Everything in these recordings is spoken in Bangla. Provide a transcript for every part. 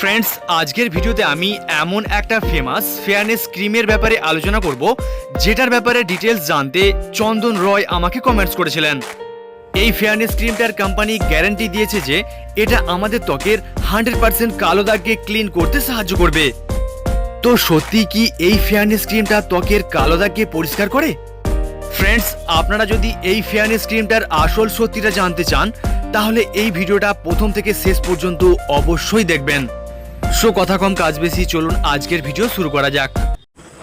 ফ্রেন্ডস আজকের ভিডিওতে আমি এমন একটা ফেমাস ফেয়ারনেস ক্রিমের ব্যাপারে আলোচনা করব, যেটার ব্যাপারে ডিটেলস জানতে চন্দন রয় আমাকে কমেন্টস করেছিলেন। এই ফেয়ারনেস ক্রিমটার কোম্পানি গ্যারান্টি দিয়েছে যে, এটা আমাদের ত্বকের হান্ড্রেড পার্সেন্ট কালো দাগকে ক্লিন করতে সাহায্য করবে। তো সত্যি কি এই ফেয়ারনেস ক্রিমটা ত্বকের কালো দাগকে পরিষ্কার করে? ফ্রেন্ডস আপনারা যদি এই ফেয়ারনেস ক্রিমটার আসল সত্যিটা জানতে চান, তাহলে এই ভিডিওটা প্রথম থেকে শেষ পর্যন্ত অবশ্যই দেখবেন। সো কথা কম কাজ বেশি। চলুন আজকের ভিডিও শুরু করা যাক।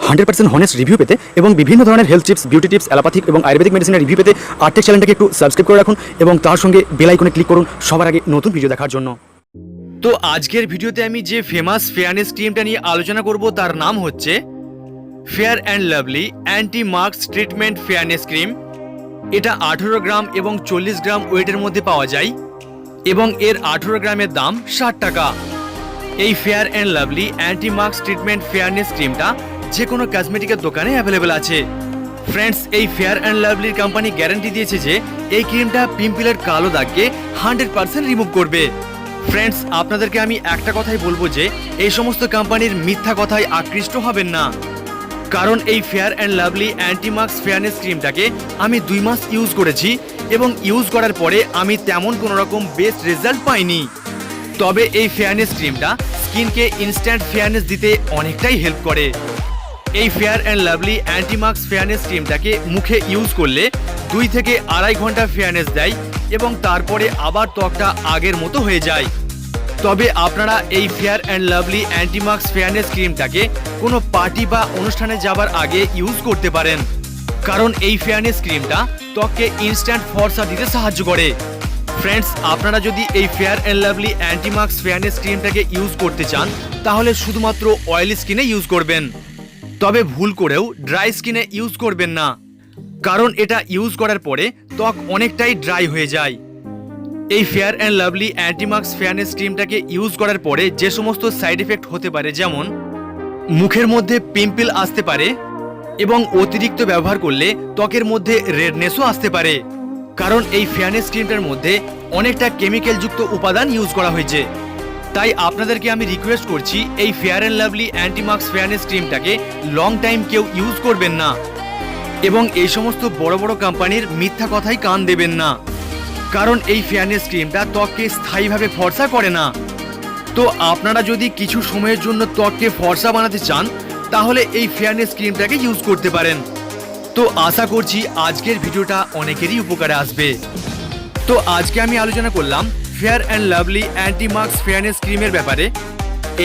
হান্ড্রেড পার্সেন্ট হনেস্ট রিভিউ পেতে এবং বিভিন্ন ধরনের health tips beauty tips allopathic এবং আয়ুর্বেদিক মেডিসিনের রিভিউ পেতে আর্টেক চ্যানেলটাকে একটু সাবস্ক্রাইব করে রাখুন এবং তার সঙ্গে বেল আইকনে ক্লিক করুন সবার আগে নতুন ভিডিও দেখার জন্য। তো আজকের ভিডিওতে আমি যে ফেমাস ফেয়ারনেস ক্রিমটা নিয়ে আলোচনা করব তার নাম হচ্ছে Fair and Lovely anti marks treatment fairness cream এটা আঠেরো গ্রাম এবং চল্লিশ গ্রাম ওয়েটের মধ্যে পাওয়া যায় এবং এর আঠেরো গ্রামের দাম ষাট টাকা। এই Fair and Lovely anti marks treatment fairness ক্রিমটা যে কোনো কসমেটিকের দোকানে অ্যাভেলেবেল আছে। ফ্রেন্ডস এই ফেয়ার অ্যান্ড লাভলির কোম্পানি গ্যারান্টি দিয়েছে যে এই ক্রিমটা পিম্পলের কালো দাগকে হান্ড্রেড পার্সেন্ট রিমুভ করবে। ফ্রেন্ডস আপনাদেরকে আমি একটা কথাই বলব যে এই সমস্ত কোম্পানির মিথ্যা কথায় আকৃষ্ট হবেন না। কারণ এই Fair and Lovely anti marks fairness ক্রিমটাকে আমি দুই মাস ইউজ করেছি এবং ইউজ করার পরে আমি তেমন কোনো রকম বেস্ট রেজাল্ট পাইনি। তবে এই ফেয়ারনেস ক্রিমটা স্কিনকে ইনস্ট্যান্ট ফেয়ারনেস দিতে অনেকটাই হেল্প করে। এই Fair and Lovely anti marks fairness ক্রিমটাকে মুখে ইউজ করলে দুই থেকে আড়াই ঘণ্টা ফেয়ারনেস দেয় এবং তারপরে আবার ত্বকটা আগের মতো হয়ে যায়। তবে আপনারা এই Fair and Lovely anti marks fairness ক্রিমটাকে কোনো পার্টি বা অনুষ্ঠানে যাবার আগে ইউজ করতে পারেন। কারণ এই ফেয়ারনেস ক্রিমটা ত্বককে ইনস্ট্যান্ট ফর্সা দিতে সাহায্য করে। ফ্রেন্ডস আপনারা যদি এই Fair and Lovely anti marks fairness ক্রিমটাকে use করতে চান, তাহলে শুধুমাত্র অয়েলি স্কিনে ইউজ করবেন। তবে ভুল করেও ড্রাই স্কিনে ইউজ করবেন না। কারণ এটা ইউজ করার পরে ত্বক অনেকটাই ড্রাই হয়ে যায়। এই Fair and Lovely anti marks fairness ক্রিমটাকে use করার পরে যে সমস্ত সাইড এফেক্ট হতে পারে যেমন, মুখের মধ্যে পিম্পল আসতে পারে এবং অতিরিক্ত ব্যবহার করলে ত্বকের মধ্যে রেডনেসও আসতে পারে। কারণ এই ফেয়ারনেস ক্রিমটার মধ্যে অনেকটা কেমিক্যালযুক্ত উপাদান ইউজ করা হয়েছে। তাই আপনাদেরকে আমি রিকোয়েস্ট করছি, এই Fair and Lovely anti marks fairness ক্রিমটাকে long time কেউ ইউজ করবেন না। এবং এই সমস্ত বড় বড় কোম্পানির মিথ্যা কথাই কান দেবেন না। কারণ এই ফেয়ারনেস ক্রিমটা ত্বককে স্থায়ীভাবে ফর্সা করে না। তো আপনারা যদি কিছু সময়ের জন্য ত্বককে ফর্সা বানাতে চান, তাহলে এই ফেয়ারনেস ক্রিমটাকে ইউজ করতে পারেন। তো আশা করছি আজকের ভিডিওটা অনেকেরই উপকারে আসবে। তো আজকে আমি আলোচনা করলাম Fair and Lovely anti marks fairness ক্রিমের ব্যাপারে।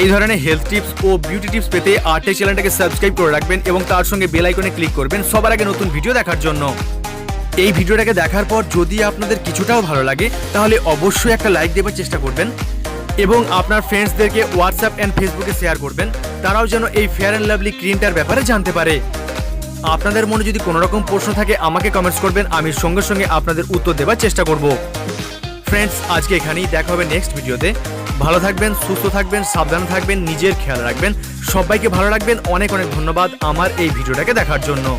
এই ধরনের হেলথ টিপস ও বিউটি টিপস পেতে আর্টেক চ্যানেলটাকে সাবস্ক্রাইব করে রাখবেন এবং তার সঙ্গে বেল আইকনে ক্লিক করবেন সবার আগে নতুন ভিডিও দেখার জন্য। এই ভিডিওটাকে দেখার পর যদি আপনাদের কিছুটাও ভালো লাগে, তাহলে অবশ্যই একটা লাইক দেওয়ার চেষ্টা করবেন এবং আপনার ফ্রেন্ডসদেরকে হোয়াটসঅ্যাপ অ্যান্ড ফেসবুকে শেয়ার করবেন। তারাও যেন এই ফেয়ার অ্যান্ড লাভলি ক্রিমটার ব্যাপারে জানতে পারে। আপনাদের মনে যদি কোনো রকম প্রশ্ন থাকে, আমাকে কমেন্টস করবেন। আমি সঙ্গে সঙ্গে আপনাদের উত্তর দেওয়ার চেষ্টা করব। ফ্রেন্ডস আজকে এখানেই দেখা হবে নেক্সট ভিডিওতে। ভালো থাকবেন, সুস্থ থাকবেন, সাবধান থাকবেন, নিজের খেয়াল রাখবেন। সবাইকে ভালো রাখবেন। অনেক অনেক ধন্যবাদ আমার এই ভিডিওটাকে দেখার জন্য।